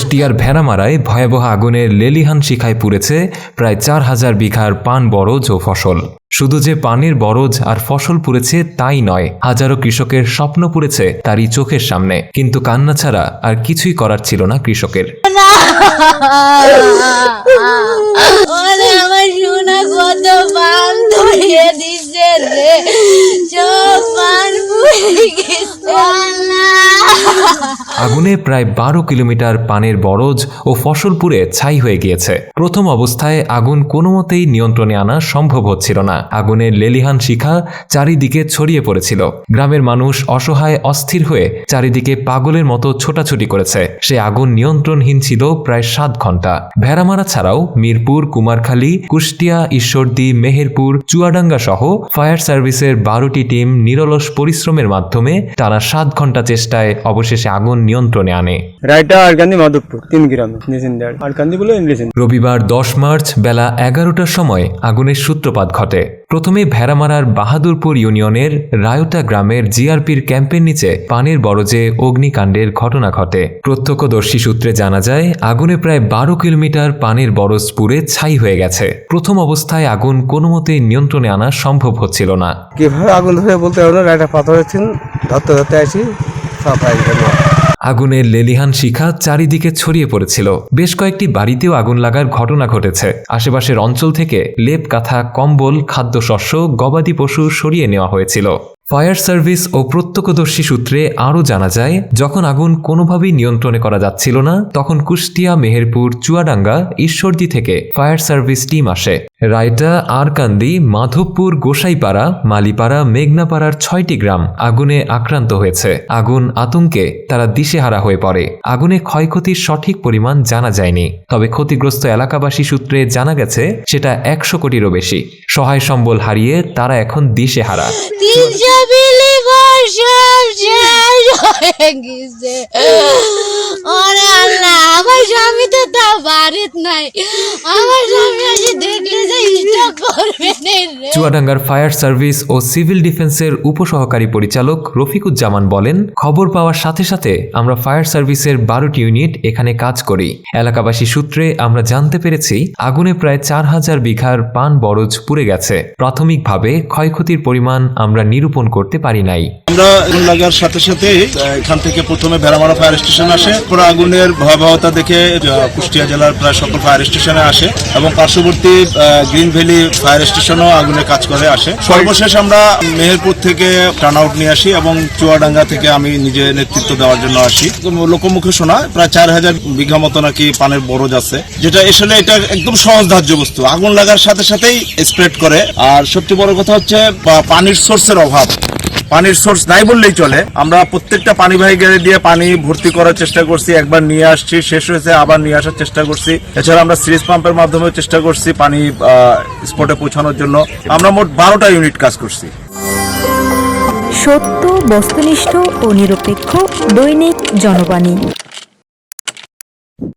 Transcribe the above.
কুষ্টিয়ার ভেড়ামারায় ভয়াবহ আগুনের লেলিহান শিখায় পুড়েছে প্রায় চার হাজার বিঘার পান বরজ ও ফসল। শুধু যে পানের বরজ আর ফসল পুড়েছে তাই নয়, হাজারো কৃষকের স্বপ্ন পুড়েছে তারই চোখের সামনে। কিন্তু কান্না ছাড়া আর কিছুই করার ছিল না কৃষকের। আগুনে প্রায় বারো কিলোমিটার পানের বরজ ও ফসল পুড়ে ছাই হয়ে গিয়েছে। প্রথম অবস্থায় আগুন কোনো মতেই নিয়ন্ত্রণে আনা সম্ভব হচ্ছিল না। আগুনের লেলিহান শিখা চারিদিকে ছড়িয়ে পড়েছিল। গ্রামের মানুষ অসহায়, অস্থির হয়ে চারিদিকে পাগলের মতো ছোটাছুটি করেছে। সে আগুন নিয়ন্ত্রণহীন ছিল প্রায় সাত ঘণ্টা। ভেড়ামারা ছাড়াও মিরপুর, কুমারখালী, কুষ্টিয়া, ঈশ্বরদী, মেহেরপুর, চুয়াডাঙ্গা সহ ফায়ার সার্ভিসের বারোটি টিম নিরলস পরিশ্রমের মাধ্যমে টানা সাত ঘণ্টা চেষ্টায় অবশেষে আগুন নিয়ন্ত্রণে আনে। রায়টা আরকান্দি মাধবপুর তিন গ্রামে নিজিন্দার। আরকান্দি বলে ইংলিশ রবিবার দশ মার্চ বেলা এগারোটার সময় আগুনের সূত্রপাত ঘটে। প্রথমে ভেড়ামারার বাহাদুরপুর ইউনিয়নের রায়তা গ্রামের জিআরপির ক্যাম্পের নিচে পানির বরজে অগ্নিকাণ্ডের ঘটনা ঘটে। প্রত্যক্ষদর্শী সূত্রে জানা যায় আগুনে প্রায় বারো কিলোমিটার পানির বরজ পুড়ে ছাই হয়ে গেছে। প্রথম অবস্থায় আগুন কোনো মতেই নিয়ন্ত্রণে আনা সম্ভব হচ্ছিল না। কীভাবে আগুন ধরে বলতে পারব না রায়টা পাথর হচ্ছেন ধরতে ধরতে আসি সাফাই আগুনের লেলিহান শিখা চারিদিকে ছড়িয়ে পড়েছিল। বেশ কয়েকটি বাড়িতেও আগুন লাগার ঘটনা ঘটেছে। আশেপাশের অঞ্চল থেকে লেপ কাঁথা কম্বল, খাদ্যশস্য, গবাদি পশু সরিয়ে নেওয়া হয়েছিল। ফায়ার সার্ভিস ও প্রত্যক্ষদর্শী সূত্রে আরও জানা যায়, যখন আগুন কোনোভাবেই নিয়ন্ত্রণে করা যাচ্ছিল না, তখন কুষ্টিয়া, মেহেরপুর, চুয়াডাঙ্গা, ঈশ্বরদী থেকে ফায়ার সার্ভিস টিম আসে। রায়টা আরকান্দি, মাধবপুর, গোসাইপাড়া, মালিপাড়া, মেঘনাপাড়ার ছয়টি গ্রাম আগুনে আক্রান্ত হয়েছে। আগুন আতঙ্কে তারা দিশেহারা হয়ে পড়ে। আগুনে ক্ষয়ক্ষতির সঠিক পরিমাণ জানা যায়নি। তবে ক্ষতিগ্রস্ত এলাকাবাসী সূত্রে জানা গেছে, সেটা একশো কোটিরও বেশি। সহায় সম্বল হারিয়ে তারা এখন দিশেহারা। আমার স্বামী তো তা বাড়িত নাই। আমার স্বামী দেখলে চুয়াডাঙ্গার ফায়ার সার্ভিস ও সিভিল ডিফেন্সের উপসহকারী পরিচালক রফিকুজ্জামান বলেন খবর পাওয়ার সাথে সাথে আমরা ফায়ার সার্ভিসের বারোটি ইউনিট এখানে কাজ করি। এলাকাবাসী সূত্রে আমরা জানতে পেরেছি আগুনে প্রায় চার হাজার বিঘার পান বরজ পুড়ে গেছে। প্রাথমিকভাবে ক্ষয়ক্ষতির পরিমাণ আমরা নিরূপণ করতে পারি নাই। আমরা আগুন লাগার সাথে সাথে এখান থেকে প্রথমে ভেড়ামারা ফায়ার স্টেশন আসে। পরে আগুনের ভয়াবহতা দেখে কুষ্টিয়া জেলার প্রায় সকল ফায়ার স্টেশনে আসে এবং পার্শ্ববর্তী গ্রিন ভ্যালি ফায়ার স্টেশনও আগুনে কাজ করে, আসে। সর্বশেষ আমরা মেহেরপুর থেকে টার্ন আউট নিয়ে আসি এবং চুয়াডাঙ্গা থেকে আমি নিজে নেতৃত্ব দেওয়ার জন্য আসি। লোকমুখে শোনা, প্রায় চার হাজার বিঘা মতো নাকি পানের বরজ আছে। যেটা আসলে এটা একদম সহজ ধার্য বস্তু। আগুন লাগার সাথে সাথেই স্প্রেড করে। আর সবচেয়ে বড় কথা হচ্ছে পানির সোর্সের অভাব। পানির সোর্স নাই বললেই চলে। আমরা প্রত্যেকটা পানিবাহী গাড়ি দিয়ে পানি ভর্তি করার চেষ্টা করছি, একবার নিয়ে আসছি, শেষ হয়েছে, আবার নিয়ে আসার চেষ্টা করছি। এছাড়া আমরা সিরিজ পাম্পের মাধ্যমে চেষ্টা করছি পানি স্পটে পৌঁছানোর জন্য। আমরা মোট বারোটা ইউনিট কাজ করছি। সত্য, বস্তুনিষ্ঠ ও নিরপেক্ষ দৈনিক জনবাণী।